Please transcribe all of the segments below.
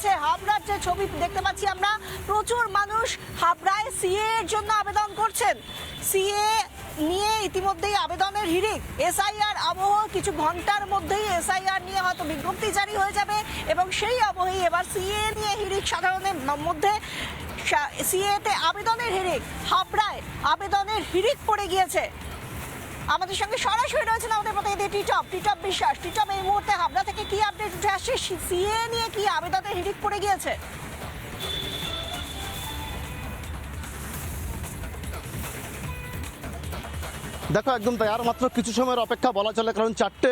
গেছে হাবড়ার যে ছবি। দেখতে পাচ্ছি আমরা, প্রচুর মানুষ হাবড়ায় সিএ এর জন্য আবেদন করছেন। সিএ নিয়ে ইতিমধ্যেই আবেদনের হিড়িক। এসআইআর আবহ কিছু ঘণ্টার মধ্যেই এসআইআর নিয়ে হয়তো বিজ্ঞপ্তি জারি হয়ে যাবে এবং সেই আবহেই এবার সিএ নিয়ে হিড়িক সাধারণের মধ্যে। সিএতে আবেদনের হিড়িক হাবড়ায় আবেদনের হিড়িক পড়ে গিয়েছে। আমাদের সঙ্গে সরাসরি রয়েছেন আমাদের প্রতিনিধি টিটপ। টিটপ বিশ্বাস, টিটপ, এই মুহূর্তে হাবড়া থেকে কি আপডেট উঠে আসছে? সিএ নিয়ে কি আবেদনের হিড়িক পড়ে গিয়েছে? দেখো, একদম তাই। আর মাত্র কিছু সময়ের অপেক্ষা বলা চলে, কারণ চারটে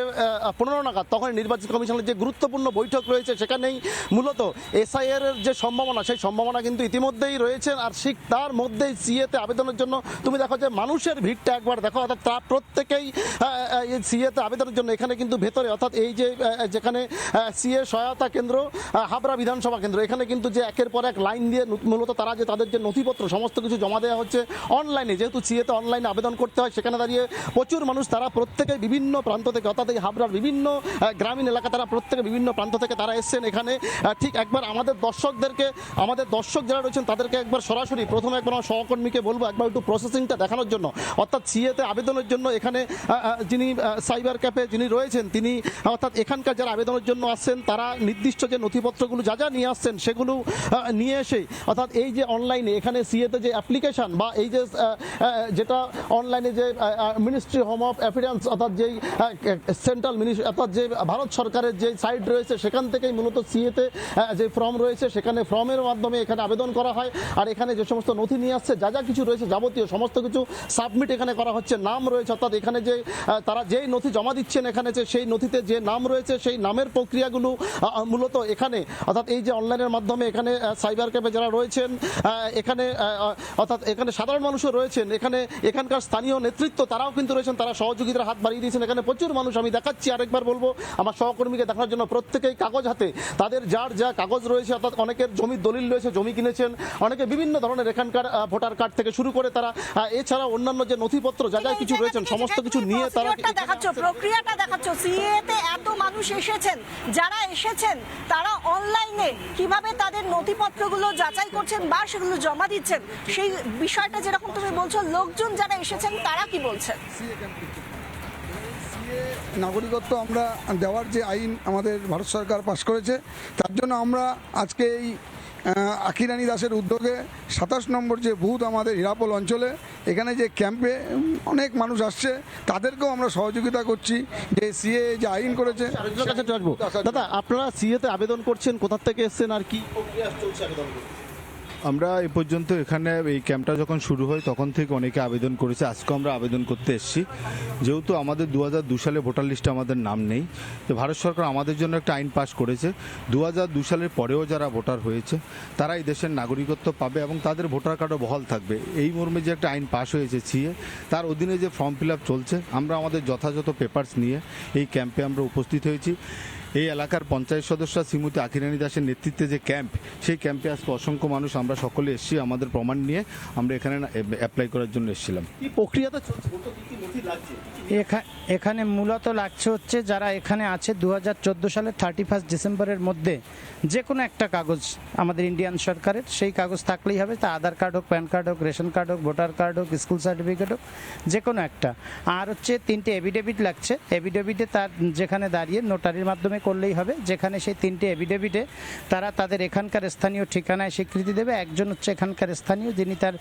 পনেরো নাগাদ তখন নির্বাচন কমিশনের যে গুরুত্বপূর্ণ বৈঠক রয়েছে সেখানেই মূলত এসআইআর এর যে সম্ভাবনা, সেই সম্ভাবনা কিন্তু ইতিমধ্যেই রয়েছে। আর ঠিক তার মধ্যেই সিএতে আবেদনের জন্য, তুমি দেখো যে মানুষের ভিড়টা একবার দেখো, অর্থাৎ তা প্রত্যেকেই সিএতে আবেদনের জন্য, এখানে কিন্তু ভেতরে, অর্থাৎ এই যে যেখানে সিএ সহায়তা কেন্দ্র হাবড়া বিধানসভা কেন্দ্র, এখানে কিন্তু যে একের পর এক লাইন দিয়ে মূলত তারা যে তাদের যে নথিপত্র, সমস্ত কিছু জমা দেওয়া হচ্ছে অনলাইনে। যেহেতু সিএতে অনলাইনে আবেদন করতে হয়, সেখানে দাঁড়িয়ে প্রচুর মানুষ তারা প্রত্যেকে বিভিন্ন প্রান্ত থেকে, অর্থাৎ এই হাবড়ার বিভিন্ন গ্রামীণ এলাকা তারা প্রত্যেকে বিভিন্ন প্রান্ত থেকে তারা এসছেন এখানে। ঠিক একবার আমাদের দর্শকদেরকে, আমাদের দর্শক যারা রয়েছেন তাদেরকে একবার সরাসরি প্রথমে একবার আমার সহকর্মীকে বলব একবার একটু প্রসেসিংটা দেখানোর জন্য। অর্থাৎ সিএতে আবেদনের জন্য এখানে যিনি সাইবার ক্যাফে যিনি রয়েছেন, তিনি, অর্থাৎ এখানকার যারা আবেদনের জন্য আসছেন, তারা নির্দিষ্ট যে নথিপত্রগুলো যা যা নিয়ে আসছেন সেগুলো নিয়ে এসে, অর্থাৎ এই যে অনলাইনে এখানে সিএতে যে অ্যাপ্লিকেশন বা এই যে যেটা অনলাইনে যে মিনিস্ট্রি হোম অফ অ্যাফিডেন্স অর্থাৎ যেই সেন্ট্রাল মিনিস্ট্রি অর্থাৎ যে ভারত সরকারের যে সাইট রয়েছে, সেখান থেকেই মূলত সিএতে যে ফর্ম রয়েছে, সেখানে ফর্মের মাধ্যমে এখানে আবেদন করা হয়। আর এখানে যে সমস্ত নথি নিয়ে আসছে, যা যা কিছু রয়েছে যাবতীয় সমস্ত কিছু সাবমিট এখানে করা হচ্ছে। নাম রয়েছে, অর্থাৎ এখানে যে তারা যেই নথি জমা দিচ্ছেন এখানে যে, সেই নথিতে যে নাম রয়েছে, সেই নামের প্রক্রিয়াগুলো মূলত এখানে, অর্থাৎ এই যে অনলাইনের মাধ্যমে এখানে সাইবার ক্যাফে যারা রয়েছেন এখানে অর্থাৎ এখানে সাধারণ মানুষও রয়েছেন, এখানে এখানকার স্থানীয় নেতৃত্ব তারাও কিন্তু রয়েছেন তারা সহযোগিতার হাত বাড়িয়ে দিয়েছেন। এখানে প্রচুর মানুষ আমি দেখাচ্ছি আরেকবার বলব আমার সহকর্মীকে দেখানোর জন্য প্রত্যেকেই কাগজ হাতে। তাদের যার যা কাগজ রয়েছে অর্থাৎ অনেকের জমির দলিল রয়েছে জমি কিনেছেন অনেকে বিভিন্ন ধরনের এখানকার ভোটার কার্ড থেকে শুরু করে তারা এছাড়া অন্যান্য যে নথিপত্র যা যা কিছু রয়েছেন সমস্ত কিছু নিয়ে তারা দেখাচ্ছ প্রক্রিয়াটা দেখাচ্ছ। সিএতে এত মানুষ এসেছেন যারা এসেছেন তারা অনলাইনে কীভাবে তাদের নথিপত্রগুলো যাচাই করছেন বা সেগুলো জমা দিচ্ছেন সেই বিষয়টা যেরকম তুমি বলছো লোকজন যারা এসেছেন তারা কি বলছেন। নাগরিকত্ব আমরা দেওয়ার যে আইন আমাদের ভারত সরকার পাশ করেছে তার জন্য আমরা আজকে এই আখিরানী দাসের উদ্যোগে সাতাশ নম্বর যে বুথ আমাদের হিরাপল অঞ্চলে এখানে যে ক্যাম্পে অনেক মানুষ আসছে তাদেরকেও আমরা সহযোগিতা করছি যে সিএ যে আইন করেছে। দাদা আপনারা সিএতে আবেদন করছেন কোথা থেকে এসছেন আর কি? প্রক্রিয়া চলছে আবেদন? আমরা এ পর্যন্ত এখানে এই ক্যাম্পটা যখন শুরু হয়, তখন থেকে অনেকে আবেদন করেছে। আজকেও আমরা আবেদন করতে এসেছি। যেহেতু আমাদের দু সালে ভোটার লিস্টে আমাদের নাম নেই, তো ভারত সরকার আমাদের জন্য একটা আইন পাশ করেছে। দু সালের পরেও যারা ভোটার হয়েছে, তারা এই দেশের নাগরিকত্ব পাবে এবং তাদের ভোটার কার্ডও বহাল থাকবে। এই মর্মে যে একটা আইন পাশ হয়েছে সিএ, তার অধীনে যে ফর্ম ফিল চলছে, আমরা আমাদের যথাযথ পেপার্স নিয়ে এই ক্যাম্পে আমরা উপস্থিত হয়েছি। এই এলাকার পঞ্চায়েত সদস্য শ্রীমতী আখিরানী দাসের নেতৃত্বে যে ক্যাম্প সেই ক্যাম্পে আজকে অসংখ্য মানুষ আমরা সকলে এসেছি আমাদের প্রমাণ নিয়ে আমরা এখানে অ্যাপ্লাই করার জন্য এসেছিলাম। কি প্রক্রিয়াটা এখানে মূলত লাগছে হচ্ছে যারা এখানে আছে দু হাজার সালের থার্টি ফার্স্ট ডিসেম্বরের মধ্যে যে কোনো একটা কাগজ আমাদের ইন্ডিয়ান সরকারের সেই কাগজ থাকলেই হবে তা আধার কার্ড হোক প্যান কার্ড হোক রেশন কার্ড হোক ভোটার কার্ড হোক স্কুল সার্টিফিকেট হোক যে কোনো একটা। আর হচ্ছে তিনটে এভিডেভিট লাগছে। এভিডেভিটে তার যেখানে দাঁড়িয়ে নোটারির মাধ্যমে করলেই হবে। যেখানে সেই তিনটে এভিডেভিটে তারা তাদের এখানকার স্থানীয় ঠিকানায় স্বীকৃতি দেবে। একজন হচ্ছে এখানকার স্থানীয় যিনি তার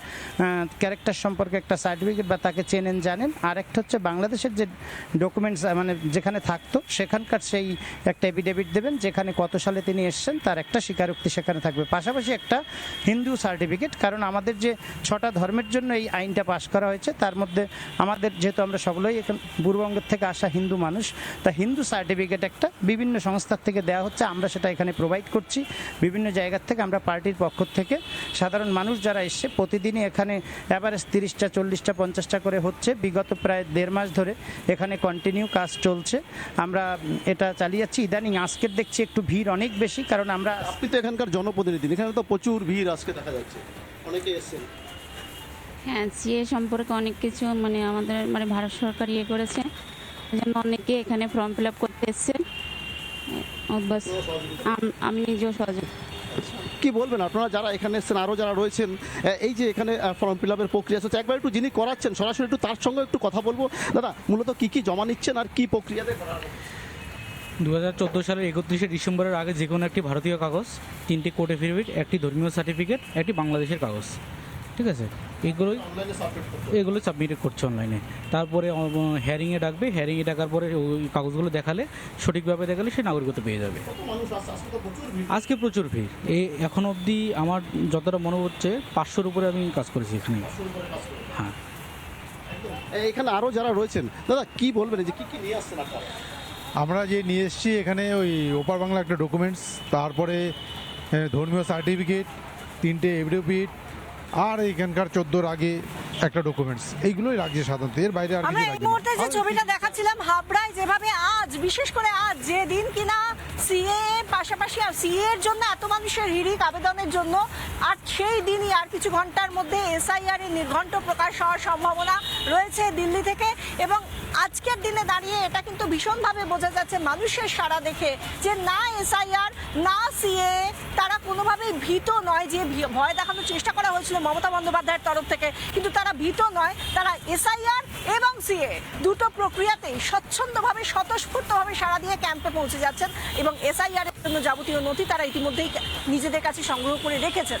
ক্যারেক্টার সম্পর্কে একটা সার্টিফিকেট বা তাকে চেনেন, জানেন। আর একটা হচ্ছে বাংলাদেশের যে ডকুমেন্টস মানে যেখানে থাকতো, সেখানকার সেই একটা এভিডেভিট দেবেন, যেখানে কত সালে তিনি এসেছেন, তার একটা স্বীকারোক্তি সেখানে থাকবে। পাশাপাশি একটা হিন্দু সার্টিফিকেট কারণ আমাদের যে ছটা ধর্মের জন্য এই আইনটা পাশ করা হয়েছে, তার মধ্যে আমাদের যেহেতু আমরা সকলেই এখান পূর্ববঙ্গের থেকে আসা হিন্দু মানুষ, তা হিন্দু সার্টিফিকেট একটা বিভিন্ন সংস্থার থেকে দেওয়া হচ্ছে আমরা সেটা এখানে প্রোভাইড করছি। বিভিন্ন জায়গার থেকে আমরা পার্টির পক্ষ থেকে। সাধারণ মানুষ যারা এসছে প্রতিদিনই এখানে অ্যাভারেজ তিরিশটা চল্লিশটা পঞ্চাশটা করে হচ্ছে। বিগত প্রায় দেড় মাস ধরে এখানে কন্টিনিউ কাজ চলছে। আমরা এটা চালিয়ে যাচ্ছি ইদানিং আজকের দেখছি একটু ভিড় অনেক বেশি কারণ আমরা আপনি তো এখানকার জনপ্রতিনিধি। এখানে তো প্রচুর ভিড় আজকে দেখা যাচ্ছে। অনেকে এসেছেন। হ্যাঁ সিএ সম্পর্কে অনেক কিছু মানে আমাদের মানে ভারত সরকার ইয়ে করেছে। জন্য অনেকে এখানে ফর্ম ফিল আপ করতে এসছে আমি নিজেও সহযোগ। কি বলবেন আপনারা যারা এখানে এসেছেন আরও যারা রয়েছেন এই যে এখানে ফর্ম ফিল আপের প্রক্রিয়া চলছে একবার একটু যিনি করাচ্ছেন সরাসরি একটু তার সঙ্গে একটু কথা বলব। দাদা মূলত কি কি জমা নিচ্ছেন আর কি প্রক্রিয়াতে? দু হাজার চোদ্দ সালের একত্রিশে ডিসেম্বরের আগে যে কোনো একটি ভারতীয় কাগজ তিনটি কোর্ট এফিডেভিট একটি ধর্মীয় সার্টিফিকেট একটি বাংলাদেশের কাগজ। ঠিক আছে? এগুলোই এগুলো সাবমিট করছে অনলাইনে তারপরে হ্যারিংয়ে ডাকবে। হ্যারিংয়ে ডাকার পরে ওই কাগজগুলো দেখালে সঠিকভাবে দেখালে সে নাগরিকত্ব পেয়ে যাবে। আজকে প্রচুর ভিড়। এই এখন অবধি আমার যতটা মনে হচ্ছে পাঁচশোর উপরে আমি কাজ করেছি এখানে। হ্যাঁ। এখানে আরও যারা রয়েছেন দাদা কি বলবেন? এই যে কি কি নিয়ে আসছেন আপনারা? আমরা যে নিয়ে এসেছি এখানে ওই ওপার বাংলা একটা ডকুমেন্টস তারপরে এ, ধর্মীয় সার্টিফিকেট তিনটে এভিডেভিট আর এইখানকার চোদ্দোর আগে একটা ডকুমেন্টস এইগুলোই লাগছে সাধারণত। এর বাইরে আর আমরা এই। মুহূর্তে যে ছবিটা দেখাচ্ছিলাম হাবড়ায় যেভাবে আজ বিশেষ করে আজ যে দিন কিনা সিএ পাশাপাশি আর সিএ এর জন্য এত মানুষের হিড়িক আবেদনের জন্য আর সেই দিনই আর কিছু ঘণ্টার মধ্যে এসআইআর এর নির্ঘণ্ট প্রকাশ হওয়ার সম্ভাবনা রয়েছে দিল্লি থেকে। এবং আজকের দিনে দাঁড়িয়ে এটা কিন্তু ভীষণভাবে বোঝা যাচ্ছে মানুষের সারা দেখে যে না এসআইআর, না সিএ, তারা কোনোভাবেই ভীত নয় যে ভয় দেখানোর চেষ্টা করা হয়েছিল মমতা বন্দ্যোপাধ্যায়ের তরফ থেকে। কিন্তু তারা ভীত নয়, তারা এসআইআর এবং সিএ দুটো প্রক্রিয়াতেই স্বচ্ছন্দভাবে, স্বতঃস্ফূর্তভাবে সারা দিয়ে ক্যাম্পে পৌঁছে যাচ্ছেন এবং এসআইআর জন্য যাবতীয় নথি তারা ইতিমধ্যেই নিজেদের কাছে সংগ্রহ করে রেখেছেন।